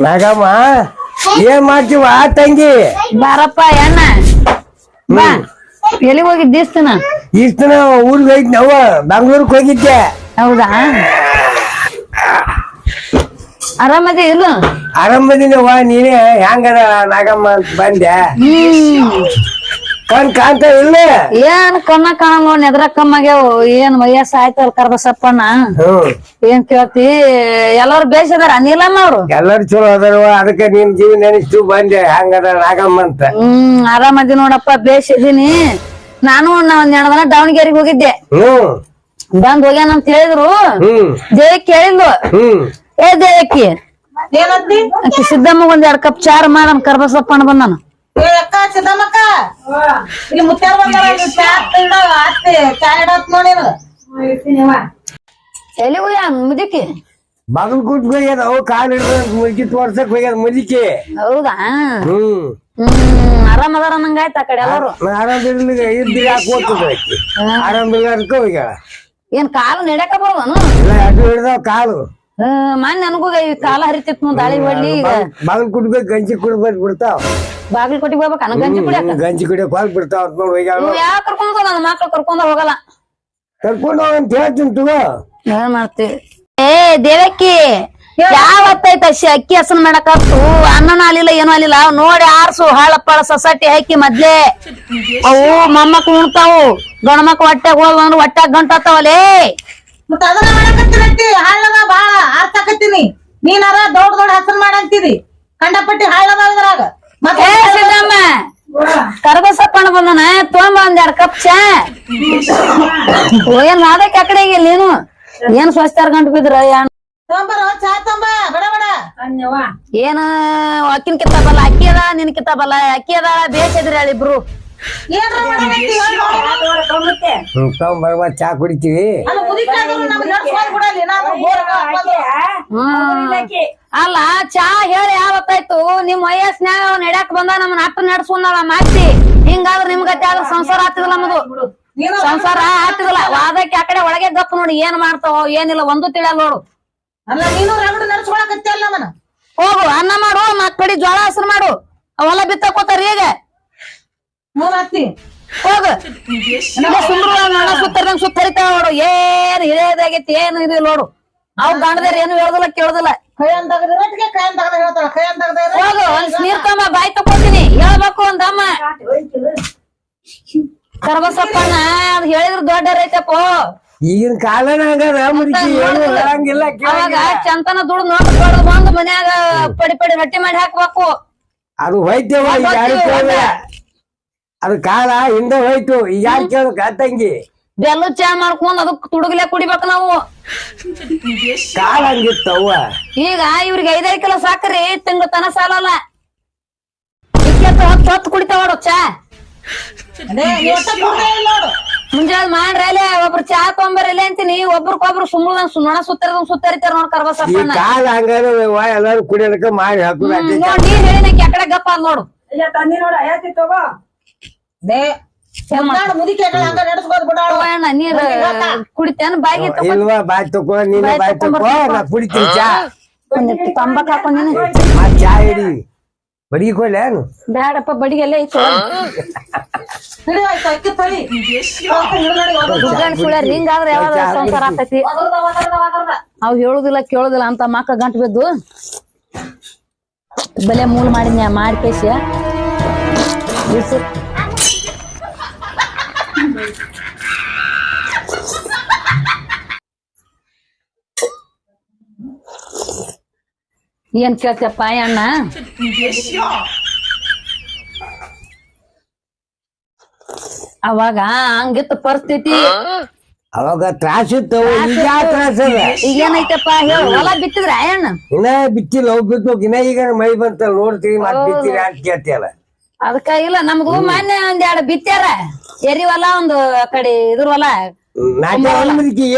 ನಾಗಮ್ಮ ಏನ್ ಮಾಡ್ತೀವ ತಂಗಿ? ಬಾರಪ್ಪ ಅಣ್ಣ. ಬಾ. ಎಲ್ಲಿಗೆ ಹೋಗಿದ್ದಿ ದಿನ? ಇಷ್ಟ ಊರಿಗೆ ಹೋಗಿದ್ ನಾವು ಬೆಂಗ್ಳೂರ್ಗ್ ಹೋಗಿದ್ದೆ. ಹೌದಾ? ಆರಾಮದಿ ಇಲ್ಲ? ಆರಂಭದಿನವ ನೀನೇ ಹೆಂಗದ ನಾಗಮ್ಮ ಅಂತ ಬಂದೆ. ಹ್ಮ್. ಕಣ್ ಕಾಣ್ತ ಇಲ್ಲ ಏನ್ ಕಣ್ಣ ಕಾಣಲ್ಲ ನೆದ್ರ ಕಮ್ಮಾಗ್ಯಾವ ಏನ್ ವಯಸ್ಸ ಆಯ್ತಲ್ ಕರ್ಬಸಪ್ಪಣ್ಣ ಏನ್ ಕೇಳ್ತಿ? ಎಲ್ಲಾರು ಬೇಷ್ ಅದಾರ? ಅನಿಲಮ್ಮ ಅವ್ರು? ಎಲ್ಲಾರು ಚಲೋ ಅದಾರವ ಅದಕ್ಕೆ ನಿಮ್ ಜೀವ ನೆನೆಸ್ತು ಬಂದೆ. ಹಂಗದ ನಾಗಮ್ಮ ಅಂತ. ಹ್ಮ್ ಆರಾಮದಿ ನೋಡಪ್ಪ ಬೇಸ್ ಇದೀನಿ. ನಾನು ಒಂದ್ ಎರಡ್ ದಿನ ದಾವಣಗೆರೆಗೆ ಹೋಗಿದ್ದೆ. ಬಂದ್ ಹೋಗ್ಯಾನ ಅಂತ ಹೇಳಿದ್ರು. ದೇವಿ ಕೇಳಿದ್ಲು. ಏ ದೇವಕ್ಕಿ ಸಿದ್ದಮ್ಮ ಸಿದ್ದಮ್ಮಗ್ ಒಂದ್ ಎರಡ್ ಕಪ್ ಚಾರ್ ಮಾಡ ಕರ್ಬಸಪ್ಪಣ್ಣ ಬಂದಾನ. ಏ ಅಕ್ಕ ಸಿದ್ದಮ್ಮಕ್ಕ ಇಲ್ಲಿ ಮುತ್ಯಾರ ಬಂದಾರ ಇಲ್ಲಿ ಚಾ ತಿಂದ ಆತ್ತಿ ಚಾ ಇಡತ್ ನೋಡಿ ಎಲ್ಲಿ ಹೋಗ್ಯ ಮುದಿಕಿ? ಬಗಲ್ ಹೋಗ್ಯದ ಅವು ಕಾಲ್ ಹಿಡಿದ ಮುಲ್ಕಿ ತೋರ್ಸಕ್ ಹೋಗ್ಯದ ಮುಲಿಕಿ ಹೌದಾ? ಹ್ಮ್. ಹ್ಮ್ ಆರಾಮ್ ಅದಾರ ನಂಗಾಯ್ತ ಆ ಕಡೆ ಎಲ್ಲಾರು? ಆರಾಮಿಲ್ಲ ಇದ್ರಿ ಯಾಕೆ ಓದ್ತದ ಹೋಗ್ಯಾಳ. ಏನ್ ಕಾಲು ನಡ್ಯಾಕ ಬರ್ವನು? ಇಲ್ಲ ಅದು ಹಿಡ್ದಾವ ಕಾಲು. ಮನ್ ನನಗೂ ಈ ಕಾಲ ಹರಿತಿತ್ ದಾಳಿ ಹೊಡ್ಲಿ ಈಗ. ಬಾಗಿಲು ಕುಡ್ಬೇಕು ಗಂಜಿ ಕುಡ್ಬೇಕು ಬಿಡ್ತಾವ. ಬಾಗಿಲ್ ಕೊಟ್ಟಿಗೆ ಹೋಗ್ಬೇಕು ಅನ್ನ ಗಂಜಿ ಕುಡಿಯಾಕ? ಗಂಜಿ ಕುಡಿಯಕ್ ಹೋಗಿ ಬಿಡ್ತಾವ ಅಂತ ನೋಡಿ ಹೋಗ್ಯಾಳ. ನೀವ್ ಯಾವ ಕರ್ಕೊಂಡ್ ಹೋಗಲ್ಲ ನನ್ನ ಮಕ್ಳು ಕರ್ಕೊಂಡ ಹೋಗಲ್ಲ. ಕರ್ಕೊಂಡು ಹೋಗ ಅಂತ ಹೇಳ್ತೀನಿ ತಗೋ. ಏನ್ ಮಾಡ್ತೀವಿ ಏ ದೇವಕ್ಕಿ ಯಾವತ್ತೈತ ಅಕ್ಕಿ ಅಕ್ಕಿ ಹಸನ್ ಮಾಡಕ್ ಅನ್ನನ ಅಲಿಲ್ಲ ಏನೂ ಅಲಿಲ್ಲ ಅವ್ ನೋಡಿ ಆರ್ಸು ಹಾಳಪ್ಪಾಳ ಸೊಸೈಟಿ ಹಾಕಿ ಮೊದ್ಲೇ. ಅವು ಮೊಮ್ಮಕ್ಳು ಉಣ್ತಾವು. ಗಂಡ ಮಕ್ಳು ಹೊಟ್ಟೆ ಹೋದ್ ಅಂದ್ರೆ ಹೊಟ್ಟೆ ಗಂಟಾತಾವಲೇ ಮತ್ತ ಅದನ್ನ ಮಾಡಕತ್ತೀರತ್ತಿ ಹಾಳದ ಬಾಳ ಆರ್ತಾಕತ್ತೀನಿ ನೀನಾರ ದೊಡ್ಡ ದೊಡ್ಡ ಹಸನ್ ಮಾಡಂತೀರಿ ಕಂಡಪಟ್ಟಿ ಹಾಳವ ಇದ್ರಾಗ ಮತ್ತೆ ಸಿದ್ದಮ್ಮ ಕರ್ಬಸಪ್ಪಣ್ಣ ಬಂದನ? ತೊಗೊಂಬ ಒಂದ್ ಎರಡ್ ಕಪ್ ಚಾ. ಏನ್ ಮಾಡಕ್ ಆಕಡೆ ನೀನು? ಏನ್ ಸ್ವಚ್ಛಾರ್ ಗಂಟು ಬಿದ್ರ ತೊಂಬರ ಚಾ ತೊಂಬ ಬಡ ಬಡ. ಏನ ಅಕ್ಕಿನ ಕಿತ್ತಾಬಲ್ಲ ಅಕ್ಕಿ ಅದ ನಿನ್ ಕಿತ್ತಾಬಲ್ಲ ಅಕ್ಕಿ ಅದ ಬೇಸಿದ್ರಿ ಹೇಳಿಬ್ರು ಬರುವ ಚಾ ಕುಡಿತೀವಿ. ಅಲ್ಲ ಚಾ ಹೇಳಿ ಯಾವತ್ತಾಯ್ತು? ನಿಮ್ ವಯಸ್ನ್ಯಾಗ ಅವ್ ನಡ್ಯಾಕ್ ಬಂದ ನಮ್ಮನ್ನ ಅಟ್ಟ ನಡ್ಸ್ಕೊಂಡವ ಮಾಡ್ತಿ ಹಿಂಗಾದ್ರ ನಿಮ್ ಗತಿ ಆದ್ರ ಸಂಸಾರ ಆಗ್ತಿದಿಲ್ಲ ನಮ್ದು. ಸಂಸಾರ ಆಗ್ತಿದಿಲ್ಲ. ವಾದಕ್ಕೆ ಆ ಕಡೆ ಒಳಗೆ ಗಪ್ ನೋಡಿ ಏನ್ ಮಾಡ್ತಾವ ಏನಿಲ್ಲ ಒಂದು ತಿಳಿಯಲ್ಲ ನೋಡು. ಅಲ್ಲ ನೀನು ರಗಡ ನಮ್ಮನ್ನ ಹೋಗು ಅನ್ನ ಮಾಡು ಮಕ್ಕಳಿ ಜ್ವಾಳ ಹಸ್ರು ಮಾಡು. ಅವೆಲ್ಲ ಬಿತ್ತಕೋತಾರ ಈಗ ಮೂರ್ ಹತ್ತಿ ಹೋಗು. ಸುಂದ್ರ ನೋಡ ಸುತ್ತರ್ದಂಗ್ ಸುತ್ತರಿತಾವ ನೋಡು. ಏನ್ ಹಿರಿಯದಾಗೈತಿ ಏನ್ ಇದಿಲ್ಲ ನೋಡು. ಅವ್ ಗಂಡದೇರ್ ಏನು ಹೇಳುದಿಲ್ಲ ಕೇಳುದಿಲ್ಲ. ತೆಗದ ಹೇಳ್ತಾಳ ತೆಗದ ಹೋಗು ಒಂದ್ ನೀರ್ ತಮ್ಮ ಬಾಯ್ ತಗೋತೀನಿ. ಹೇಳ್ಬೇಕು ಒಂದಮ್ಮ. ಅದ್ ಹೇಳಿದ್ರ ದೊಡ್ಡ ರೈತಪ್ಪ ಈಗಿನ ಕಾಲನ ಹಂಗದ ಮುದುಕಿ ಏನು ಹೇಳಂಗಿಲ್ಲ ಅವಾಗ ಚಂತನ ದುಡ್ ನೋಟ್ ಕೊಡೋದು ಬಂದು ಮನ್ಯಾಗ ಪಡಿ ಪಡಿ ರೊಟ್ಟಿ ಮಾಡಿ ಹಾಕ್ಬೇಕು. ಅದು ಹೋಯ್ತೇವ ಯಾರು ಅದು ಕಾಲ ಹಿಂದೆ ಹೋಯ್ತು ಈಗ ಯಾರು ಕೇಳಕ್ ತಂಗಿ? ಬೆಲ್ಲ ಚಾ ಮಾಡ್ಕೊಂಡ್ ಅದಕ್ ತುಡುಗ್ಲೆ ಕುಡಿಬೇಕು ನಾವು. ಕಾಲ ಹಂಗಿತ್ತವ್ವ ಈಗ ಇವ್ರಿಗೆ ಐದೈದು ಕಿಲೋ ಸಾಕ್ರಿ ತಿಂಗಳ ತನ ಸಾಲಲ್ಲ ಇಕ್ಕೆತ್ತು ಹೊತ್ತು ಹೊತ್ತು ಕುಡಿತಾವ ನೋಡು ಚಾ. ಮುಂಜಾನೆ ಮಾಡ್ರಿ ಅಲ್ಲೇ ಒಬ್ರು ಚಾ ತೊಂಬರಲ್ಲ ಅಂತೀನಿ ಒಬ್ರಿಗೊಬ್ರು ಸುಮ್ಮನೆ ನೊಣ ಸುತ್ತಾರ ಸುತ್ತರಿತಾರ ನೋಡ್ ಕರ್ಬಸಪ್ಪ ಕಾಲ ಹಂಗಾರ ಎಲ್ಲಾರು ಕುಡಿಯೋದಕ್ಕ ಮಾಡಿ ಹಾಕುದು ನೋಡ್ ನೀ ಹೇಳಿನಕ್ಕೆ ಆ ಕಡೆ ಗಪ್ಪ ಅದ್ ನೋಡು. ದೇ ನೋಡ ಬಿಡಾಳು ತಗೋ ನೀರ್ ಕುಡಿತೇನ? ಬಾಯಿಗೆ ತಗೋ ಇಲ್ವಾ ಬಾಯ್ ತಕೋ ನೀನೇ ಬಾಯ್ ತಕೋ ನಾ ಕುಡಿತೀನಿ ಚಾ. ಒಂದಿಟ್ಟು ತಂಬಾಕ್ ಹಾಕೊಂಡಿನಿ ಮತ್ ಚಾ ಹಿಡಿ ಬಡಿಗೆ ಕೊಡ್ಲೇನು ಐತು. ಉಗ್ರಾಣಿ ಸುಳ್ಯ ಹಿಂಗಾದ್ರೆ ಯಾವ ಸಂಸಾರ ಆಗ್ತೈತಿ? ಅವ್ ಹೇಳುದಿಲ್ಲ ಕೇಳುದಿಲ್ಲ ಅಂತ ಮಕ್ಕ ಗಂಟು ಬಿದ್ದು. ಬಲೆ ಮೂಲ್ ಮಾಡಿದ್ನ ಮಾಡಿ ಕೇಸಿ ಏನ್ ಕೇಳ್ತಪ್ಪ ಅಣ್ಣ ಅವಾಗ ಹಂಗಿತ್ತು ಪರಿಸ್ಥಿತಿ. ಅವಾಗ ತ್ರಾಸ ಇತ್ತವು ಈಗ ತ್ರಾಸ ಹೇಳು ಹೊಲ ಬಿತ್ತಿದ್ರ ಅಣ್ಣ? ಇನ್ನ ಬಿತ್ತಿಲ್ಲ ಹೋಗ್ ಬಿತ್ತು ಇನ್ನ ಈಗ ಮೈ ಬಂತಲ್ಲ ನೋಡ್ತೀವಿ ಮತ್ ಬಿತ್ತೀರಿ ಅಂತ ಕೇಳ್ತಿಯಲ್ಲ. ಅದಕ್ಕ ಇಲ್ಲ ನಮಗೂ ಮೊನ್ನೆ ಒಂದ್ ಎರಡು ಬಿತ್ತಾರ ಎರಿ ಹೊಲ ಒಂದು ಆ ಕಡೆ ಇದ್ರ ಹೊಲ.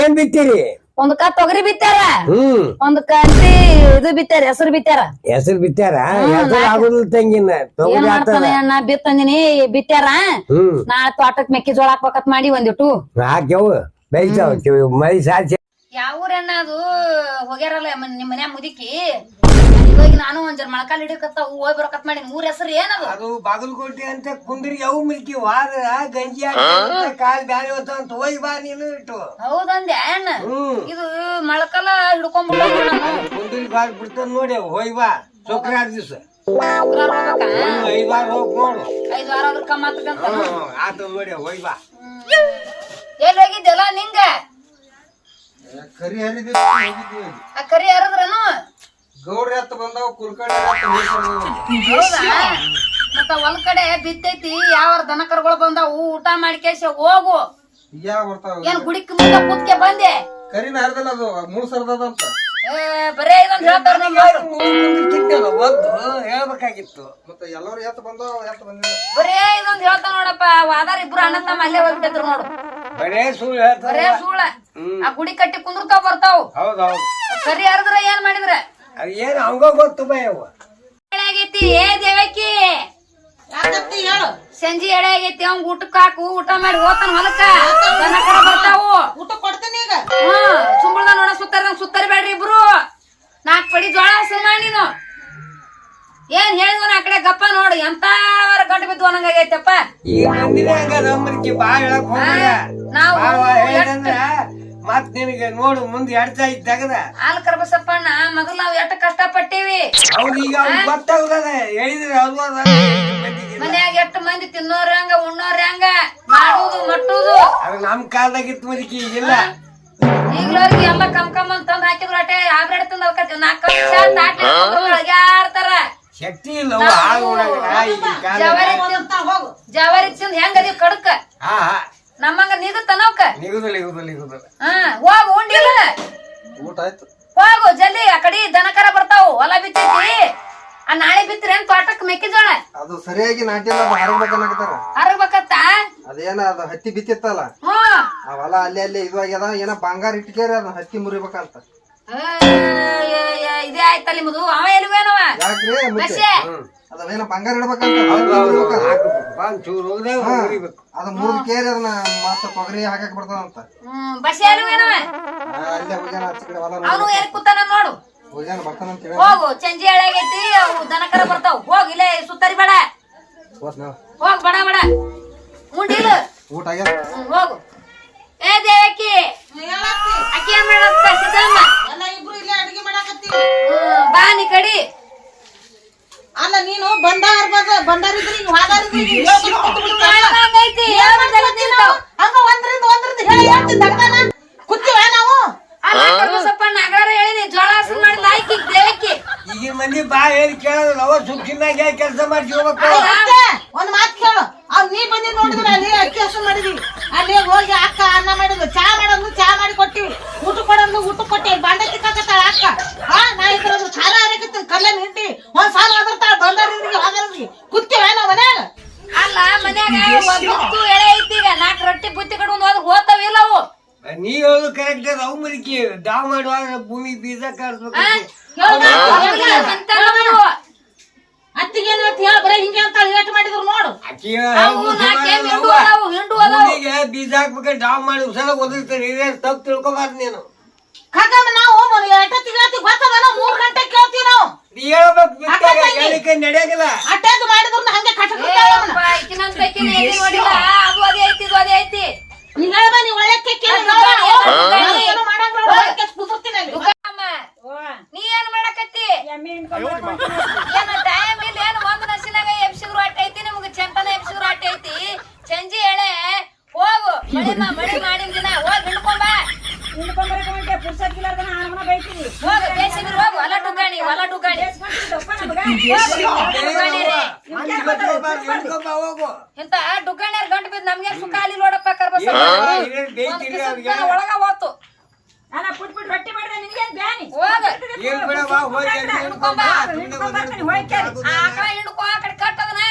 ಏನ್ ಬಿತ್ತೀರಿ? ಒಂದ್ ಕ ತೊಗರಿ ಬಿತ್ತಾರ ಹ್ಮ್. ಒಂದ್ ಕಂತಿ ಇದು ಬಿತ್ತಾರ ಹೆಸರು ಬಿತ್ತಾರ ಹೆಸರು ಬಿತ್ತಾರ ಹೆಸರು ಆಗುದಿಲ್ಲ ತಂಗಿನ. ಏನ್ ತೊಗರಿ ಆಗ್ತದ ಮಾಡ್ತಾನೆ ಅಣ್ಣ ಬಿತ್ತಂದಿನಿ ಬಿತ್ತಾರ ಹ್ಮ್. ನಾಳೆ ತೋಟಕ್ ಮೆಕ್ಕೆಜೋಳ ಹಾಕ್ಬೇಕತ್ ಮಾಡಿ ಒಂದಿಟ್ಟು ಹಾಕ್ಯವು ಬೇಯ್ತಾವ ಮೈ ಸಾಚಿ. ಯಾವ ಊರನ್ನ ಅದು? ಹೋಗ್ಯಾರಲ್ಲ ನಿಮ್ ಮನ್ಯಾಗ ಮುದುಕಿ? ನಾನು ಒಂದ್ ಜರ ಮೊಳಕಾಲ್ ಹಿಡಿಯಕತ್ತ ಹೋಗಿ ಬರಕತ್ ಮಾಡಿ ಊರ್ ಹೆಸರು ಏನದು? ಅದು ಬಾಗಲಕೋಟೆ ಅಂತ ಕುಂದಿರಿ ಅವು ಮಿಲ್ಕಿ? ವಾದ ಗಂಜಿ ಹಾಕಿ ಕಾಲ್ ಬ್ಯಾರೆ ಹೋತ ಅಂತ ಹೋಗಿ ಬಾ ನೀನು ಇಟ್ಟು. ಹೌದಂದೆ ಅಣ್ಣ ಹ್ಮ್. ಇದು ಮೊಳಕಾಲ ಹಿಡ್ಕೊಂಡ್ಬಿಟ್ಟು ಕುಂದಿರಿ ಬಾರ್ ಬಿಡ್ತಾನ ನೋಡಿ ಹೋಯ್ ಹೋಗಿ ಬಾ ಶುಕ್ರವಾರ ದಿವಸ. ಐದು ವಾರ ಹೋಗಿ ನೋಡು. ಐದ್ ವಾರ ಆದ್ರ ಕಮ್ಮ ಆತದಂತ ಹ್ಮ್ ಆತ ನೋಡಿ ಹೋಗಿ ಬಾ. ಎಲ್ಲಿ ಹೋಗಿದ್ದೆಲ್ಲ ನಿಂಗ? ಆ ಕರಿ ಹರದ್ರನು? ಗೌಡ್ರ ಎತ್ತ ಬಂದಾವ ಕುರ್ಕಡೆ ಮತ್ತ ಒಂದ್ ಕಡೆ ಬಿತ್ತೈತಿ ಯಾವ ದನ ಕರುಗಳು ಬಂದಾವು ಊಟ ಮಾಡ್ಕೇಶ ಹೋಗು. ಯಾವ ಬರ್ತಾವ ಏನ್ ಗುಡಿಕ್ ಮುಂದ ಕೂತ್ಕೆ ಬಂದೆ? ಕರಿನ ಹರಿದಲ್ಲ ಅದು ಮೂರ್ ಸರ್ದದ ಅಂತ. ಬರೇ ಇದೊಂದ್ ಹೇಳ್ತಾರ ಹೇಳ್ಬೇಕಾಗಿತ್ತು. ಮತ್ತೆ ಎಲ್ಲರೂ ಎತ್ತ ಬಂದಾವ ಎತ್ತ ಬಂದಿಲ್ಲ. ಬರೇ ಇದೊಂದು ಹೇಳ್ತಾರ ನೋಡಪ್ಪ ವಾದಾರ ಇಬ್ರು ಅಣ್ಣ ತಮ್ಮ ಅಲ್ಲೇ ಹೋಗ್ಬಿಟ್ಟಿದ್ರು ನೋಡು. ಬರೇ ಸುಳ್ಳು ಹೇಳ್ತಾರೆ ಬರೇ ಸುಳ್ಳ. ಆ ಗುಡಿ ಕಟ್ಟಿ ಕುಂದ್ರತಾವ್ ಬರ್ತಾವ್. ಹೌದು ಹೌದು. ಕರಿ ಹರಿದ್ರ ಏನ್ ಮಾಡಿದ್ರ? ಏನು ಹಂಗ ಗೊತ್ತು ಬಾ ಯವ್ವ. ಏ ದೇವಕಿ. ಯಾಕತ್ತಿ ಹೇಳು? ಸಂಜೆ ಎಳೆ ಆಗೈತಿ ಅವ್ನ್ ಊಟಕ್ ಹಾಕು ಊಟ ಮಾಡಿ ಹೋತಾನ ಹೊಲಕ್ಕ. ಕರ ಬರ್ತಾವು. ಊಟ ಕೊಡ್ತೀನಿ ಈಗ. ಹ್ಮ್ ಸುಂಬಳದ ನೋಡ ಸುತ್ತಾರ ಸುತ್ತರಿ ಬೇಡ್ರಿ ಇಬ್ರು. ನಾಕ್ ಪಡಿ ಜೋಳ ಸುಮ್ಮ ನೀನು. ಏನ್ ಹೇಳಿದ್ವ ಆ ಕಡೆ? ಗಪ್ಪ ನೋಡು ಎಂತಾವರ ಗಂಟು ಬಿದ್ದು ಅನ್ನಂಗಾಗೈತಪ್ಪ. ಈ ಮಂದಿನೇ ಹಂಗ ನಮ್ಮರ್ಕಿ ಬಾ ಹೇಳಕ್ ಹೋಗ್ಬೇಡ. ನಾವು ಮತ್ ನಿನಗೆ ನೋಡು ಮುಂದೆ ಎಡ್ತಾ ಇದ್ದ ತೆಗದ ಹಾಲ್ ಕರ್ಬಸಪ್ಪಣ್ಣ ಮಗಲ್ ನಾವ್ ಎಷ್ಟ ಕಷ್ಟ ಪಟ್ಟೀವಿ ಅವ್ನು ಈಗ ಅವ್ನಿಗೆ ಹೇಳಿದ್ರೆ ಮನ್ಯಾಗ ಎಷ್ಟ್ ಮಂದಿ ತಿನ್ನೋರ್ ಹಂಗ ಉಣ್ಣೋರ್ ಹಂಗ ಮಾಡುದು ಮಟ್ಟುದು. ಅದು ನಮ್ ಕಾಲದಾಗ ಇತ್ತು ಮದಿಕಿ ಈಗಿಲ್ಲ ಈಗ್ಲವ್ರಿಗೆ ಎಲ್ಲ ಕಮ್ ಕಮ್ ಅಂತ ತಂದ್ ಹಾಕಿದ್ರು ಅಟೆ ಆಬ್ರೆಡ್ ತಂದ್ ಅಲ್ಕ ನಾಲ್ಕು ಆಡ್ತಾರ. ಶಕ್ತಿ ಇಲ್ಲ ಜವರಿ ತಿಂದ್ ಹೆಂಗ ಅದೀವ್ ಕಡಕ? ಹಾ ಹಾ. ನಮ್ಮಂಗ ನಿಗತ್ತನವ್ಕ ನಿಗುದಿಲ್ಲ ನಿಗುದಿಲ್ಲ ನಿಗುದಿಲ್ಲ. ಹಾ ಹೋಗು ಉಂಡಿಲ್ಲ ಊಟ ಆಯ್ತು. ಹೋಗು ಜಲ್ದಿ ಆ ಕಡೆ ದನಕರ ಬರ್ತಾವು ಹೊಲ ಬಿತ್ತೈತಿ. ಆ ನಾಳೆ ಬಿತ್ತಿರೇನ್ ತೋಟಕ್ ಮೆಕ್ಕೆಜೋಳ? ಅದು ಸರಿಯಾಗಿ ನಾಟಿಲ್ಲ ಅದು ಹರಬೇಕನ್ನಾಗತ್ತಾರ ಹರಬೇಕತ್ತ ಅದೇನ ಅದು ಹತ್ತಿ ಬಿತ್ತಿತ್ತಲ್ಲ? ಹ್ಮ್ ಆ ಹೊಲ ಅಲ್ಲಿ ಅಲ್ಲಿ ಇದು ಆಗ್ಯದ ಏನ ಬಂಗಾರ ಇಟ್ಕೇರಿ ಅದು ಹತ್ತಿ ಮುರಿಬೇಕಂತ. ಏ, ಏ, ಏ, ಇದೇ ಆಯ್ತಲ್ಲ ನಿಮ್ಮದು ಅವ ಎಲ್ವೇನವ ಯಾಕ್ರಿ? ಮುಚ್ಚೆ? ಅದೇನ ಬಂಗಾರ ಇಡ್ಬೇಕಂತ ಅದು ಕೇರಿ ಅದನ್ನ ಮತ್ತ ತೊಗರಿ ಹಾಕಕ್ ಬರ್ತದಂತ ಅಲ್ಲೇ ಹೋಗ್ಯಾನ ಆಚೆ ಕಡೆ ಹೊಲ ಅವನು ನೋಡಿ ಎಲ್ಲಿ ಕೂತಾನ ನೋಡು. ಹೋಗ್ಯಾನ ಬರ್ತಾನಂತ ಹೇಳಿ. ಹೋಗು ಚಂಜಿ ಎಳಾಗೈತಿ ಅವು ದನಕರ ಬರ್ತಾವ. ಹೋಗ್ ಇಲ್ಲೇ ಸುತ್ತರಿ ಬೇಡ. ಹೋಗ್ ಬಡ ಬಡ. ಉಂಡಿಲ್ಲ ಊಟ ಆಗ್ಯದ? ಹೋಗು. ಏ ದೇವಕಿ ಅಕ್ಕಿ. ಏನ್ ಮಾಡತ್ತ ಸಿದ್ದಮ್ಮ. ಎಲ್ಲ ಇಬ್ರು ಇಲ್ಲೇ ಅಡಿಗೆ ಮಾಡಾಕತ್ತೀವಿ. ಹ್ಮ್, ಬಾ ನೀ ಕಡಿ ಅಲ್ಲ ನೀನು ಬಂದಾರ ಬದ ಬಂದಾರಿದ್ರಿ ಈಗ ಹೋದಾರಿದ್ರಿ ಈಗ ಹೇಳ್ಕೊಂಡು ಕೂತು ನೀನು ಹಂಗೈತಿ ಏನ್ ಮಾಡ್ತಿ ನಾವು? ಹಂಗ ಒಂದ್ರಿಂದ ಒಂದ್ರಿಂದ ಹೇಳಿ ಹೇಳ್ತೀನಿ ನಾವು? ಅಲ್ಲ ನಗರ ಹೇಳಿನಿ ಜೋಳ ಹಸನ್ ಮಾಡಿದ ಆಯ್ಕಿ ದೇವಕಿ. ಈಗಿನ ಮಂದಿ ಬಾ ಹೇಳಿ ಕೇಳೋದಿಲ್ಲ ಅವ ಸುಖಿನಾಗ ಕೆಲಸ ಮಾಡಿ ಹೋಗ್ಬೇಕು ಅತ್ತೆ, ಒಂದ್ ಮಾತ್ ಕೇಳು ಅವ್ ನೀ ಬಂದಿ ನೋಡಿದ್ರೆ ಅಲ್ಲಿ ಅಕ್ಕಿ ಹಸು ಮಾಡಿದ್ವಿ ಅಲ್ಲಿ ಹೋಗಿ ಅಕ್ಕ ಅನ್ನ ಮಾಡಿದ್ಲು ಚಾ ಮಾಡೋದು ಚಾ ಮಾಡಿ ಕೊಟ್ಟಿವಿ ಊಟ ಕೊಡೋದು ಊಟ ಕೊಟ್ಟಿವಿ ಬಾಂಡೆ ತಿಕ್ಕಾಕತ್ತಾಳ ಅಕ್ಕ ಹಾ ನಾ ಇದ್ರ ಖಾರ ಹರಕತ್ತೀನಿ ಕಲ್ಲನ್ ಹಿಂಡಿ ಒಂದ್ ಸಾಲ ಅದರ್ತಾಳ ಬಂದಾರಿದ್ರಿಗೆ ಹೋದಾರಿದ್ರಿಗೆ ಕೂತೀವ ನಾವು ಮನ್ಯಾಗ ಅಲ್ಲ ಮನ್ಯಾಗ ಒಬ್ಬತ್ತು ಎಳೆ ಐತಿ ಈಗ ನಾಲ್ಕು ರೊಟ್ಟಿ ಬುತ್ತಿ ಕಡ್ಕೊಂಡ್ ಹೋದ್ ಹೋತಾವಿಲ್ಲ ಅವು ನೀ ಹೇಳೋದು ಕರೆಕ್ಟ್ ಅದ ಅವ್ ಮರಿಕಿ ಡಾವ್ ಮಾಡುವಾಗ ಭೂಮಿ ಬೀಜ ಕರ್ಸ್ಬೇಕು ಅತ್ತಿಗೆ ಏನ್ ಹೇಳ್ತಿ ಹೇಳ ಬರೀ ಹಿಂಗೆ ಅಂತ ಏಟ್ ಮಾಡಿದ್ರು ನೋಡು. ಭೂಮಿಗೆ ಬೀಜ ಹಾಕ್ಬೇಕು ಡಾವ್ ಮಾಡಿ ಸಲ ಒದರ್ತಾರೆ ಹಿರಿಯರ್ ತಪ್ಪು ತಿಳ್ಕೊಬಾರ್ದು ನೀನು. ಕಾಕಮ್ಮ ನಾವು ಎಷ್ಟೊತ್ತಿಗೆ ಗೊತ್ತದ ಮೂರ್ ಗಂಟೆ ಕೇಳ್ತೀವಿ ನಾವು. ನೀ ಹೇಳ್ಬೇಕು ನಡೆಯಂಗಿಲ್ಲ? ಅಟ್ಟೆದು ಮಾಡಿದ್ರು ಹಂಗೆ ಕಟ್ಟ ಅದು ಅದೇ ಐತಿ ಇದು ಅದೇ ಐತಿ. ನೀ ಒಳ್ಳೆ ಕೇಕ್ ಏನು ಒಳ್ಳೆ ಕುದುರ್ತೀನಿ ಅಲ್ಲಿ. ನೀ ಏನ್ ಮಾಡಕತ್ತಿ? ಏನ ಟೈಮ್ ಇಲ್ಲ ಏನು ಒಂದ್ ನಸಿನಾಗ ಎಬ್ಸಿದ್ರು ಅಟ್ಟ ಐತಿ ನಿಮ್ಗೆ ಚಂತನ ಎಬ್ಸಿದ್ರು ಅಟ್ಟ ಐತಿ ಸಂಜೆ ಎಳೆ ಹೋಗು ಮಳಿ ಮಾ ಮಳಿ ಮಾಡಿನ ದಿನ ಹೋಗ್ ಹಿಡ್ಕೊಂಬ ಹೋಗು ಬೇಸಿದ್ರು ಹೋಗು ಹೊಲ ಡುಗಾಣಿ ಹೊಲ ಡುಗಾಣಿ ಮಂದಿ ಗೊತ್ತಾಗ್ಬಾರ್ದು, ಹಿಡ್ಕೊಂಬ ಹೋಗು ಇಂತ ಡುಗಾಣಿಯರ್ ಗಂಟು ಬಿದ್ದು ನಮ್ಗೆ ಸುಖ ಅಲ್ಲಿ ಒಳಗ ಹೋತು. ಹೋಗ. ಏನ್ ಬಿಡವ್ವ, ಹೋಗಿ ಅಲ್ಲಿ. ಆಕಳ ಹಿಡ್ಕೊ ಆ ಕಡೆ ಕಟ್ಟದನ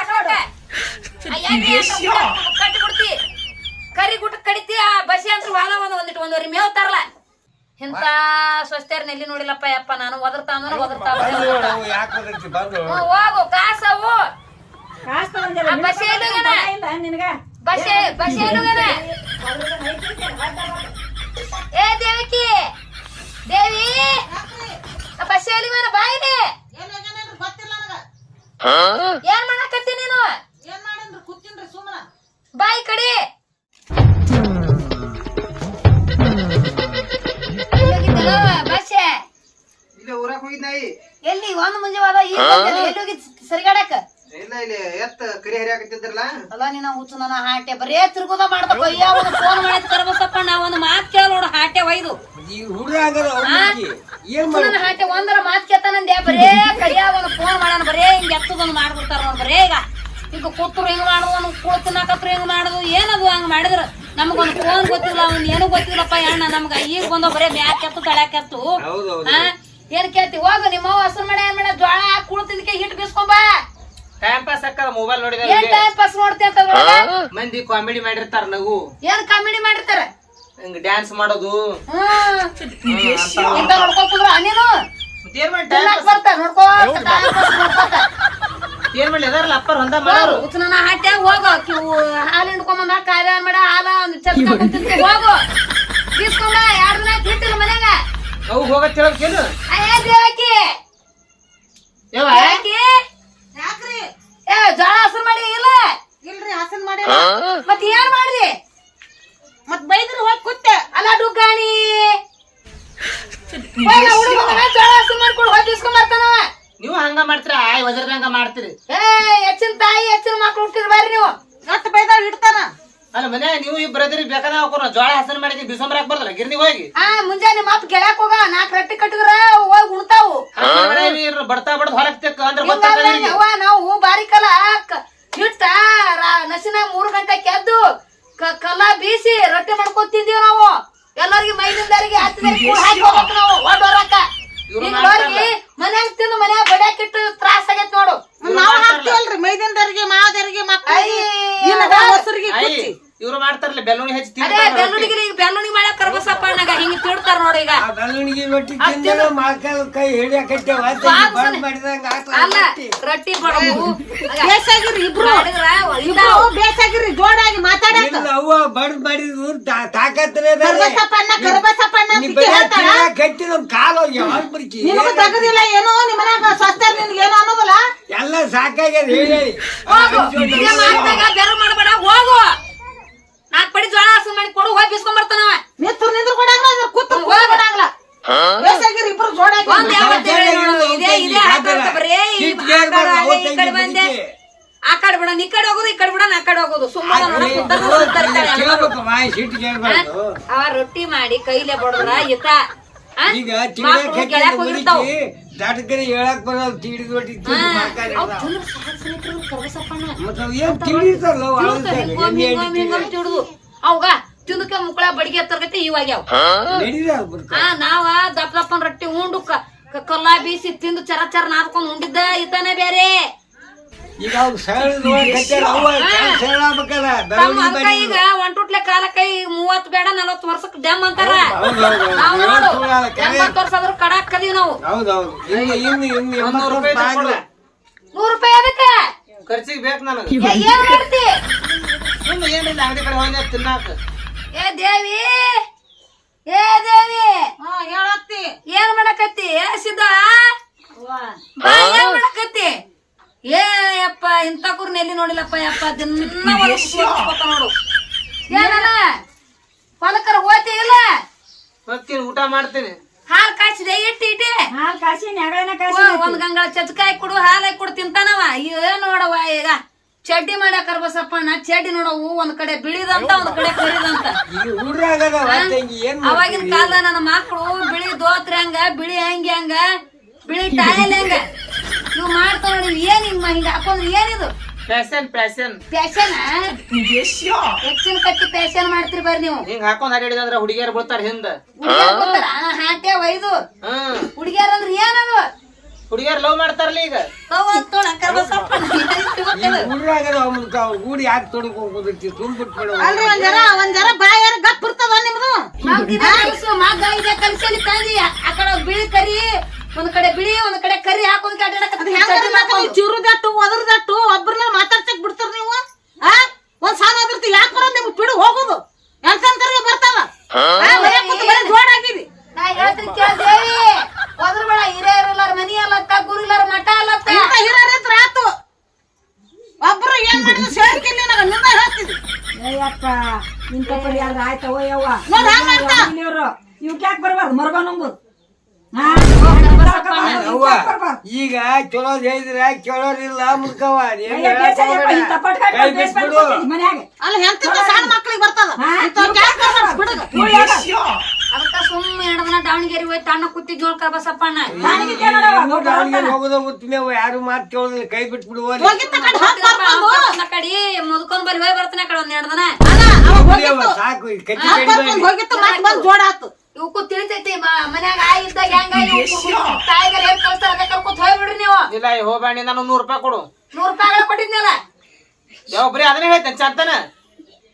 ಆಕಳಕ್ಕ. ಆ ಗುಡ- ಕಟ್ಟಿ ಬಿಡ್ತಿ ಕರಿ ಗುಟ್ಟ ಕಡಿತಿ ಆ ಬಸಿ ಅಂತ ವಾದ ಒಂದ್ ಒಂದಿಟ್ಟು ಒಂದೂವರೆ ಮೇವ್ ತರಲ. ಇಂತ ಸ್ವಸ್ಥರ ನೆಲ್ಲಿ ನೋಡಿಲ್ಲಪ್ಪ ಯಪ್ಪ ನಾನು ಒದರ್ತಾ ಅಂದ್ರೆ ಒದರ್ತಾ ಬಂದು ನೋಡು, ಅವು ಒದರ್ತಿ, ಬಂದು. ಹೋಗು ಕಾಸವು. ಬಸಿ ಬಸಿ ಬಸಿ ಎಲ್ಲಿಗನ ಏ ದೇವಕಿ. ದೇವಿ. ಆ ಬಸ್ಸಿ ಬಾಯಿ ಬಾಯಿಲಿ ಏನ್ ಆಗ್ಯಾನೇನ್ರಿ ಗೊತ್ತಿಲ್ಲ ನನಗ ಏನ್ ಮಾಡಕತ್ತಿ ನೀನು? ಏನ್ ಮಾಡಂದ್ರ? ಕೂತೀನ್ರಿ ಸುಮ್ಮನ ಬಾಯಿ ಕಡಿ. ಅಲ್ಲ ನಿನ್ನ ಹುಚ್ಚು ನನ್ನ ಹಾಟೆ ಬರೇ ತಿರ್ಗುದ ಮಾಡ್ಬೇಕು ಅಯ್ಯ ಒಂದು ಫೋನ್ ಮಾಡಿ ಕರ್ಬಸಪ್ಪ ನಾ ಒಂದು ಮಾತ್ ಕೇಳ ನೋಡು ಹಾಟೆ ಒಯ್ದು. ಈ ಹುಡುಗ ಅವ್ನಿಗೆ ಏನ್ ಹುಚ್ಚು ನನ್ನ ಹಾಟೆ ಒಂದರ ಮಾತ್ ಕೇಳ್ತಾನಂದೆ ಬರೇ ಕೈಯ ಒಂದು ಫೋನ್ ಮಾಡ್ಯಾನ ಬರೇ ಹಿಂಗೆ ಎತ್ತದೊಂದು ಮಾಡ್ಬಿಡ್ತಾರ ನೋಡ್ ಬರೇ ಈಗ. ಈಗ ಕೂತ್ರು ಹಿಂಗ್ ಮಾಡುದು ಒಂದು ಕೂಳ ತಿನ್ನಕತ್ರು ಹಿಂಗ್ ಮಾಡುದು ಏನದು ಹಂಗ್ ಮಾಡಿದ್ರ? ನಮಗೊಂದು ಫೋನ್ ಗೊತ್ತಿಲ್ಲ ಅವ್ನ್ ಏನು ಗೊತ್ತಿಲ್ಲಪ್ಪ ಅಣ್ಣ. ನಮ್ಗ ಈಗ ಬಂದ ಬರೇ ಮ್ಯಾಕ್ ಎತ್ತು ತಳ್ಯಾಕೆತ್ತು ಹಾ ಏನ್ ಕೇಳ್ತಿ? ಹೋಗು ನಿಮ್ಮ ಹಸರು ಮಾಡ ಏನ್ ಮಾಡ ಜ್ವಾಳ ಕುಳ ತಿಂದಕ್ಕೆ ಹಿಟ್ ಬೀಸ್ಕೊಂಬ ಟೈಮ್ ಪಾಸ್ ಅಕ್ಕ ಮೊಬೈಲ್ ನೋಡಿದ್ರೆ ಏನ್ ಟೈಮ್ ಪಾಸ್ ನೋಡ್ತಿ ಅಂತ? ಮಂದಿ ಕಾಮಿಡಿ ಮಾಡಿರ್ತಾರ ನಗು. ಏನ್ ಕಾಮಿಡಿ ಮಾಡಿರ್ತಾರ? ಹಿಂಗ್ ಡ್ಯಾನ್ಸ್ ಮಾಡೋದು. ಹ್ಮ್ ಇಂತ ನೋಡ್ಕೊಂಡ್ ಕುಂದ್ರ ನೀನು ಬರ್ತಾರ ನೋಡ್ಕೋ ಏನ್ ಮಾಡ್ಲಿ ಅದಾರಲ್ಲ ಅಪ್ಪರ್ ಹೊಂದ ಮಾಡೋರು. ನನ್ನ ಹಾಟ್ಯಾಗ ಹೋಗು ಕಿವು ಹಾಲು ಹಿಂಡ್ಕೊಂಬಂದ ಕಾಯ್ದೆ ಮಾಡ ಹಾಲ ಒಂದು ಚರ್ಚ ಕುಂತಿರ್ತಿ ಹೋಗು. ಬೀಸ್ಕೊಂಡ ಎರಡ್ ದಿನ ಬಿಟ್ಟಿಲ್ಲ ಮನ್ಯಾಗ. ಅವು ಹೋಗತ್ ಹೇಳೋಕೇನು ಅಯ್ಯ ದೇವಕಿ. ಯಾವ ದೇವಕಿ ಯಾಕ್ರಿ ಏ ಜೋಳ ಹಸರು ಮಾಡಿ ಇಲ್ಲ ಇಲ್ರಿ ಹಾಸನ್ ಮಾಡಿ ಮತ್ ಏನ್ ಮಾಡ್ರಿ ಮತ್ ಬೈದ್ರು ಹೋಗಿ ಕೂತೆ ಅಲ್ಲ ಡುಗ್ಗಾಣಿ. ನೀವು ಹಂಗ ಮಾಡ್ತೀರ? ಆಯ್ ವಜ್ರದಂಗ ಮಾಡ್ತೀರಿ. ಏ ಹೆಚ್ಚಿನ ತಾಯಿ ಹೆಚ್ಚಿನ ಮಕ್ಳು ಹುಟ್ಟಿರ್ ಬರ್ರಿ ನೀವು. ಎಷ್ಟ್ ಬೈದಾವ್ ಇಡ್ತಾನ? ಅಲ್ಲ ಮನೆ ನೀವು ಇಬ್ಬರದಿರಿ ಬೇಕಾದ ಹಾಕೋರ ಜೋಳ ಹಸನ್ ಮಾಡಿದ್ವಿ ಬಿಸಂಬ್ರಾಕ್ ಬರ್ದಲ್ಲ ಗಿರ್ನಿ ಹೋಗಿ. ಹಾ ಮುಂಜಾನೆ ಮತ್ ಗೆಳಕ್ ಹೋಗ ನಾಲ್ಕು ರೊಟ್ಟಿ ಕಟ್ಟಿದ್ರ ಹೋಗಿ ಉಣ್ತಾವು. ಬಡ್ತಾ ಬಡ್ದು ಹೊಲಕ್ ತೆಕ್ಕ ಅಂದ್ರೆ ನಾವು ಬಾರಿಕಲ್ಲ ಹಿಟ್ಟ ನಸಿನ ನಸಿನಾಗ ಮೂರು ಗಂಟೆ ಕೆದ್ದು ಕ- ಕಲ್ಲ ಬೀಸಿ ರೊಟ್ಟಿ ಮಾಡ್ಕೊಂಡ್ ತಿಂದೀವಿ ನಾವು. ಎಲ್ಲರಿಗೆ ಮೈದಿಂದಾರಿಗೆ ಹಾಕಿ ನಾವು ಮನ್ಯಾಗ ತಿಂದು ಮನ್ಯಾಗ ಬಡ್ಯಾಕಿಟ್ಟು ತ್ರಾಸ ಆಗೈತ್ ನೋಡು. ನಾವು ಹಾಕ್ತಿವಲ್ರಿ ಮೈದಿಂದರಿಗೆ ಮಾವದರಿಗೆ ಮಕ್ಕಳಿಗೆ. ಇವ್ರು ಮಾಡ್ತಾರಲ್ಲ ಬೆಲ್ಲುಣಿ ಹಚ್ಚಿ ಅದೇ ತಿಂತಾರ ಬೆಳ್ಳುಣಿಗೆ ಈಗ ಬೆಳ್ಳುಣಿಗೆ ಮಾಡ್ಯಾಕ ಕರ್ಬಸಪ್ಪ ಅಣ್ಣಗ ಹಿಂಗ ತಿಡ್ತಾರ ನೋಡಿ ಈಗ. ಆ ಬೆಳ್ಳುಣಿಗೆ ರೊಟ್ಟಿ ತಿಂದ ಮೊಳಕಾಲ ಕೈ ಹಿಡಿಯಕತ್ತೆ ಬಂದ್ ಮಾಡಿದಂಗ ಅಲ್ಲ ರೊಟ್ಟಿ. ಬಡವು ಬೇಸಾಗಿರಿ ಇಬ್ರು. ಮಾಡಿದ್ರ ಇಬ್ರು. ಬೇಸಾಗಿರಿ ಜೋಡಾಗಿ ಮಾತಾಡಕ ಅವ್ವ ಬಡ್ದ್ ಮಾಡಿದ್ರು ತಾಕತ್ತನೇ ಕರ್ಬಸಪ್ಪಣ್ಣ ಕರ್ಬಸಪ್ಪಣ್ಣ ನೀ ಅಂತ ಹೇಳ್ತಾರ? ನಮ್ ಕಾಲು ಯಾವಾಗ ಬರ್ಕಿ ನಿನಗೂ ತಗದಿಲ್ಲ ಏನೋ ನಿಮ್ಮ ಮನ್ಯಾಗ ಸ್ವಸ್ಥ ನಿನ್ಗೆ ಏನೋ ಅನ್ನೋದಲ್ಲ? ಎಲ್ಲ ಸಾಕಾಗ್ಯದ ಹೇಳಿ. ಹೇಳಿ ಹೋಗು ಇದೇ ಮಾತಾಗ ಬೆರು ನಾಲ್ಕು ಜ್ವಾಳ ಹಸು ಮಾಡಿ ಕೊಡು ಹೋಗಿ ಬಿಸ್ಕೊಂಡ್ ಬರ್ತಾನವ ನಿಂತು ನಿಂದ್ರು ಕೊಡಂಗಿಲ್ಲ ಅದ್ರ ಕೂತು ಕೂತು ಕೊಡಂಗಿಲ್ಲ ಬೇಸಾಗಿರಿ ಇಬ್ರು ಜೋಡಾಗಿ ಒಂದ್ ಯಾವತ್ತ ಹೇಳಿ ನೋಡು, ಇದೇ ಇದೇ ಹಾಕಾಡ್ತ ಬರೇ ಈ ಕಡೆ ಈ ಕಡೆ ಬಂದೆ. ಆ ಕಡೆ ಬಿಡ ಈ ಕಡೆ ಹೋಗುದು ಈ ಕಡೆ ಬಿಡ ಆ ಕಡೆ ಹೋಗೋದು. ಸುಮ್ಮನೆ ಅವ ರೊಟ್ಟಿ ಮಾಡಿ ಕೈಲೆ ಬಡದ್ರ ಇತ್ತ. ಈಗ. ದಾಟಕರಿ ಹೇಳಕ್ ಒಟ್ಟಿ ಕರ್ಬಸಪ್ಪಣ್ಣ. ಮತ್ತೆ ಅವ್ ಏನ್ ಅವಾಗ ತಿಂದಕ್ಕೆ ಮುಕ್ಕಳ ಬಡಿಗೆ ಎತ್ತರ್ಗತ್ತೆ ಇವಾಗ ಆ ನಾವ ದಪ್ಪ ದಪ್ಪನ್ ರೊಟ್ಟಿ ಉಂಡು ಕಲ್ಲ ಬೀಸಿ ತಿಂದು ಚರ ಚರ ನಾದ್ಕೊಂಡ್ ಉಂಡಿದ್ದ ಇತಾನೆ ಬೇರೆ. ಈಗ ಈಗ ಒಂಟುಟ್ಲೆ ಕಾಲ ಕೈ ಮೂವತ್ ಬೇಡ ನಲವತ್ ವರ್ಷಕ್ ಡ್ಯಾಮ್ ಅಂತಾರ. ನಾವ್ ನೋಡು. ಎಂಬತ್ ವರ್ಷ ಆದ್ರೂ ಕಡಾಕ್ ಕದೀವಿ ನಾವು. ನೂರು ರೂಪಾಯಿ ಕೊಡು. ಅದಕ್ಕೆ ಖರ್ಚಿಗೆ ಬೇಕು ನನಗೆ. ಏ, ಏನ್ ಮಾಡ್ತಿ? ಸುಮ್ಮನೆ ಏನಿಲ್ಲ ಅಂಗಡಿ ಕಡೆ ಹೋಗಿ ತಿನ್ನಾಕ. ಏ ದೇವಿ ಏ ದೇವಿ ಹಾ ಹೇಳತ್ತಿ. ಏನ್ ಮಾಡಕತ್ತಿ? ಏ ಸಿದ್ಧ? ಬಾ ಏನ್ ಮಾಡಕತ್ತಿ? ಏ ಯಪ್ಪ ಇಂತ ಕೂರ್ನ ಎಲ್ಲಿ ನೋಡಿಲ್ಲಪ್ಪ ಯಪ್ಪ ದಿನ ನೋಡು. ಏನಲ್ಲ ಹೊಲಕ್ಕರ ಹೋತಿ ಇಲ್ಲ? ಹೋಗ್ತೀನಿ ಊಟ ಮಾಡ್ತೀನಿ. ಹಾಲ್ ಕಾಯಿಸಿದೆ ಇಟ್ಟಿ ಇಟ್ಟಿ. ಹಾಲ್ ಕಾಯ್ಸಿ ಒಂದ್ ಗಂಗಳ ಚಚ್ಕಾಯಿ ಕೊಡು ಹಾಲಾಗಿ ಕೊಡು ತಿಂತಾನವ. ಏನ್ ನೋಡವ ಈಗ. ಚಡ್ಡಿ ಮಾಡ್ಯಾಕರ್ ಬಸಪ್ಪಣ್ಣ ಚಡ್ಡಿ ನೋಡವು ಒಂದ್ ಕಡೆ ಬಿಳಿದಂತ ಒಂದ್ ಕಡೆ ಕರಿದಂತ. ಅವಾಗಿನ ಕಾಲದ ನನ್ನ ಮಕ್ಕಳು ಬಿಳಿ ದೋತ್ರ ಹಂಗ ಬಿಳಿ ಹಂಗ ಹಂಗ ಬಿಳಿ ಟಾಯಲ್ ಹಂಗ. ನೀವು ಮಾಡ್ತಾವ ನೋಡಿ ಏನ್ ಹಿಂಗ ಹಿಂಗ ಹಾಕೊಂಡ್ರಿ ಏನಿದು? ಫ್ಯಾಷನ್ ಫ್ಯಾಷನ್ ಪ್ಯಾಶನ್ ಹೆಚ್ಚಿನ ಕಟ್ಟಿ ಫ್ಯಾಷನ್ ಮಾಡ್ತೀರಿ ಬರ್ರಿ ನೀವು. ಹಿಂಗ್ ಹಾಕೊಂಡ್ ಹಾಡಿದ ಅಂದ್ರ ಹುಡುಗಿಯರ್ ಬೀಳ್ತಾರ ಹಿಂದ. ಹಾಟೆ ಒಯ್ದು. ಹುಡುಗಿಯರ್ ಅಂದ್ರೆ ಏನದು? ಹುಡುಗಿಯರ್ ಲವ್ ಮಾಡ್ತಾರಲ್ಲ ಈಗ? ಅವ್ರು ಗೂಡಿ ಯಾಕೆ ಅಲ್ರಿ ಒಂದ್ ಜರ ಒಂದ್ ಜರ ಬಾಯಾರ ಗಪ್ ಇರ್ತದ ನಿಮ್ದು? ಕಲಸು ಮಗ್ಗ ಇದೆ ತಂದಿ ಆ ಕಡೆ ಬಿಳಿ ಕರಿ ಒಂದ್ ಕಡೆ ಬಿಳಿ ಒಂದ್ ಕಡೆ ಕರಿ ಹಾಕೊಂಡ್ ಅಡ್ಡಾಡಕತ್ತಿ ಚಿರುದಟ್ಟು ಒದರ್ದಟ್ಟು ಒಬ್ಬರನ್ನ ಮಾತಾಡ್ಸಕ್ ಬಿಡ್ತಾರ ನೀವು ಆ ಒಂದ್ ಸಾಲ ಆಗಿರ್ತಿ ಯಾಕೆ ಬರೋದ್ ನಿಮ್ಗೆ ಪಿಡು ಹೋಗೋದು ಎಂತಂತರಿಗೆ ಬರ್ತಾವ ಆ, ಒಯ್ಯಾಕ್ ಕೂತು ಬರೀ ಜೋಡಾಗಿರಿ ನಾ ಹೇಳ್ತೀನಿ ಕೇಳ್ದೇವಿ ಹೋದ್ರ ಬೇಡ ಹಿರಿಯರ ಮಾಡಿದ್ರು ಸೇರ್ಕಿಲ್ಲ ನನಗೆ ನಿನ್ನ ಹೇಳ್ತಿದ್ದೆ ಅಯ್ಯಪ್ಪ ಇಂಥ ಪರಿಹಾರ ಆಯ್ತವ ಯವ್ವ ನೋಡ್ ಹ್ಯಾಂಗ್ ಮಾಡ್ತಾ? ಇವ್ರು ಇವ್ಕ್ ಯಾಕೆ ಬರ್ಬಾರ್ದು ಮರಗ ನಂಬುದು ಹಾ ಅವ್ವ ಈಗ ಚಲೋ ಹೇಳಿದ್ರೆ ಕೇಳೋರಿಲ್ಲ ಮುದ್ಕವ ನೀನ್ ಹೇಳಕ್ ಹೋಗ್ಬೇಡ. ಕೈ ಬಿಟ್ಬಿಡು ಮನ್ಯಾಗ ಅಲ್ಲ ಹೆಂತ ಸಣ್ಣ ಮಕ್ಳಿಗೆ ಬರ್ತದ ಅದಕ್ಕ ಸುಮ್ಮನೆ ಹಿಡ್ದನ ದಾವಣಗೆರೆ ಹೋಗಿ ತಣ್ಣ ಕೂತಿದ್ ನೋಡ್ಕ ಬಸಪ್ಪಣ್ಣ ಯಾರು ಮಾತು ಕೇಳೋದಿಲ್ಲ ಕೈ ಬಿಟ್ಬಿಡು ಹೋಗ್ಲಿ. ಹೋಗಿದ್ದ ಕಡೆ ಮುದ್ಕೊಂಡ್ ಬರಿ ಹೋಗಿ ಬರ್ತಾನೆ ಕಡೆ ಒಂದ್ ಎರಡ್ ದಿನ. ಸಾಕು ಹೋಗಿತ್ತು ಮತ್ತೆ ಬಂದು ಜೋಡ ಆತು ಇವಕ್ಕೂ ತಿಳಿತೈತಿ ಮನ್ಯಾಗ ಆಯ್ ಇದ್ದಾಗ ಹೆಂಗ ತಾಯಿಗಾರ ಏನ್ ಕಳ್ಸ್ತಾರ ಅದೇ ಕರ್ಕೊತ ಹೋಗ್ಬಿಡ್ರಿ ನೀವು. ಇಲ್ಲ ಹೋಗ್ಬೇಡಿ ನಾನು ನೂರ್ ರೂಪಾಯಿ ಕೊಡು. ನೂರ್ ರೂಪಾಯಿ ಕೊಟ್ಟಿದ್ನಲ್ಲ? ಯಾವ ಬರೀ ಅದನ್ನೇ ಹೇಳ್ತೇನೆ ಚಂತನ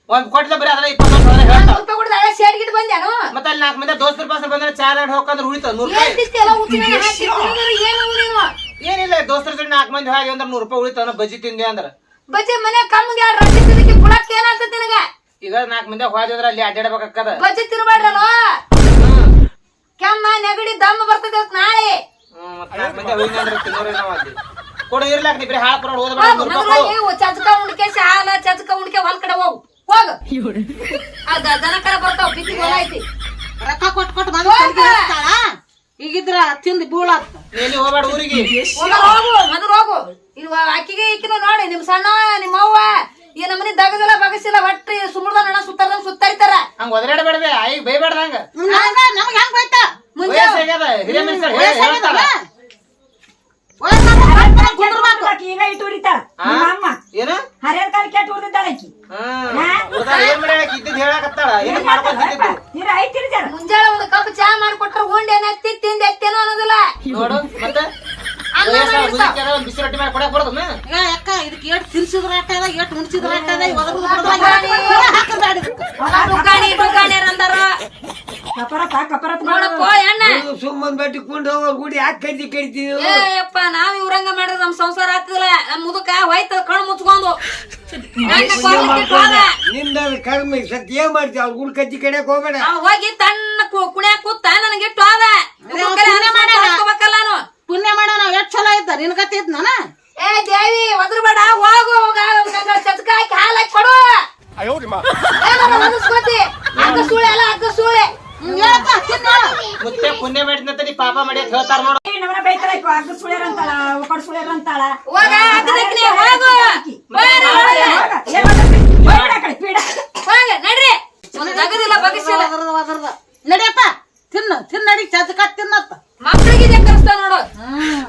ಒಂದ್ ಕೊಟ್ಟಿದ್ದ ಬರೀ ಅದನ್ನ ಹೇಳ್ತಾವ ರೂಪಾಯಿ ಕೊಡಿದ ಹಳೆ ಶೇಡ್ ಗಿಟ್ ಬಂದ್ಯಾನು? ಮತ್ತೆ ಅಲ್ಲಿ ನಾಲ್ಕು ಮಂದಿ ದೋಸ್ತರ ಪಾಸ್ತರ ಬಂದ್ರೆ ಚಾರ್ ಎರಡು ಹೋಗಂದ್ರೆ ಉಳಿತದ ನೂರ್ ರೂಪಾಯಿ. ಏನಿಲ್ಲ ದೋಸ್ತರ ಜೊತೆ ನಾಲ್ಕು ಮಂದಿ ಹೋಗಿ ಅಂದ್ರೆ ನೂರ್ ರೂಪಾಯಿ ಉಳಿತಾವ ಬಜ್ಜಿ ತಿಂದೆ ಅಂದ್ರೆ. ಬಜೆ ಮನೆ ಕಮ್ಮಿಗೆ ಎರಡು ರೊಟ್ಟಿ ತಿನ್ನಕ್ಕೆ ಬುಡಕ್ ಏನಾಗ್ತದೆ ನಿನಗೆ? ಈಗ ನಾಲ್ಕು ಮಂದಿ ಹೋಗಿ ಅಂದ್ರೆ ಅಲ್ಲಿ ಅಡ್ಡಾಡ್ಬೇಕಾಕದ ಬಜ್ಜಿ ತಿನ್ಬೇಡ್ರಲ್ಲ? ಕೆಮ್ಮ ನೆಗಡಿ ದಮ್ಮ ಬರ್ತದೆ ನಾಳೆ. ಕೊಡು ಇರ್ಲಾಕ ನೀ ಬರೀ ಹಾಳು ಪರೋಡ್ ನೂರ್ ರೂಪಾಯಿ ಕೊಡು ಚಚಕ ಹೊಲ್ ಕಡೆ ಹೋಗು. ಹೋಗ. ಅದ ದನಕರ ಬರ್ತಾವ ಬಿತ್ತಿ ಹೊಲ ಐತಿ. ರೊಕ್ಕ ಈಗಿದ್ರ ತಿಂದು ಬೀಳತ್ತ ನೀ ಎಲ್ಲಿ ಹೋಗ್ಬೇಡ ಊರಿಗೆ? ಹೋಗ ಹೋಗು ಮೊದಲು ಹೋಗು. ಇದು ಅಕ್ಕಿಗೆ ಇಕ್ಕಿನ ನೋಡಿ ನಿಮ್ ಸಣ್ಣ ನಿಮ್ಮ ಅವ್ವ ಈ ನಮ್ಮನಿ ದಗದಲ್ಲ ಬಗಸಿಲ್ಲ ಒಟ್ಟಿ ಸುಮ್ಮದ ನಣ ಸುತ್ತಾರ್ದಂಗ್ ಸುತ್ತರಿತಾರ ಹಂಗ ಒದರಾಡಬೇಡ್ಬೇ ಆಯಿಗ್ ಬೈಬೇಡ್ದಂಗ ನಮ್ಗೆ ಹೆಂಗ್ ಬೈತಾ ಮುಂಜಾನೆ ವಯಸ್ಸಾಗ್ಯದ ಹಿರಿಯ ಮನುಷ್ಯರು ಹೇಳ್ತಾರ. ಈಗ ಇಟ್ಟು ಹೊಡಿತಾಳ ನಿಮ್ಮ ಅಮ್ಮ? ಏನು? ಹರಿಯರ್ ಕಾಲ ಕೆಟ್ಟ ಹೊಡೆದಿದ್ದಾಳ ಆಕಿ. ಹ್ಮ್ ಹುಡ್ದಾರ ಏನ್ ಮಾಡ್ಯಾಳ ಇದ್ದಿದ್ ಹೇಳಕತ್ತಾಳ. ಏನ್ ಮಾಡ್ಕೊತಿದ್ದು ನೀರ ಐತಿರಿ ಜರ ಮುಂಜಾನೆ ಒಂದು ಕಪ್ ಚಾ ಮಾಡ್ಕೊಟ್ರ ಉಂಡ್ ಏನಾಗ್ತಿ ತಿಂದ ಎತ್ತೇನೋ ಅನ್ನೋದಿಲ್ಲ. ನೋಡು ಮತ್ತೆ? ಸುಮ್ಮನ್ ಬೆಟ್ಟಕೊಂಡು ಹೋಗೋ ಗುಡಿ ಯಾಕೆ ಕಡ್ಡಿ ಕಡಿತೀವಿ ಏಯಪ್ಪ ನಾವ್ ಇವ್ರಂಗ ಮಾಡಿದ್ರೆ ನಮ್ ಸಂಸಾರ ಆಗ್ತದಿಲ್ಲ. ನಮ್ ಮುದುಕ ಹೋಯ್ತದ ಕಣ್ ಮುಚ್ಕೊಂಡು. ನಿಂದ ಕರ್ಮ ಸತ್ ಏನ್ ಮಾಡ್ತೀವಿ ಅವ್ರ ಗುಡ್ ಕಜ್ಜಿ ಕಡಿಯಕ್ ಹೋಗ್ಬೇಡ. ಹೋಗಿ ತಣ್ಣ ಕು- ಕುಣ್ಯಾಕ್ ಕೂತ ಹೋದ. ಕಡೆ ಪುಣ್ಯ ಅನ್ಸ್ಕೊಂಡ್ ಮಾಡ್ಯಾನ. ಹಾಕ್ಕೋಬೇಕಲ್ಲ ನಾನು. ಪುಣ್ಯ ಮಾಡ ನಾವ್ ಎಷ್ಟ್ ಚಲೋ ಇದ್ದ? ನಿನ್ ಇದ್ ನಾನ? ಏ ದೇವಿ ಒದ್ರಬೇಡ ಹೋಗು ಹೋಗ ಗಂಗ ಚಚ್ಕ ಹಾಕಿ ಹಾಲ್ ಹಾಕಿ ಕೊಡು. ಸೂಳೆ ಅಲ್ಲ ಸೂಳೆ ಮುತ್ತೆ ಪುಣ್ಯ ನೀ ಪಾಪ ಮಾಡಿ ಅಂತ ಹೇಳ್ತಾರ ನೋಡು. ನಮ್ಮನ ಬೈತಾಳ ಇಪ್ಪ ಅಗ್ಗ ಸುಳ್ಯರ್ ಅಂತಾಳ ಒಕ್ಕಡ್ ಸುಳ್ಯರ್ ಅಂತಾಳ. ಹೋಗ ಅಗ್ಗದಕ್ನೆ ಹೋಗು. ಹೋಗ ನಡ್ರಿ. ಬಗಸಿಲ್ಲ ನಡಿಯಪ್ಪ. ತಿನ್ನ ತಿನ್ನಡಿ ಚದಕ ತಿನ್ನತ್ತ. ಮಕ್ಕಳಿಗೆ ಕರೆಸ್ತಾ ನೋಡು. ಹ್ಮ್.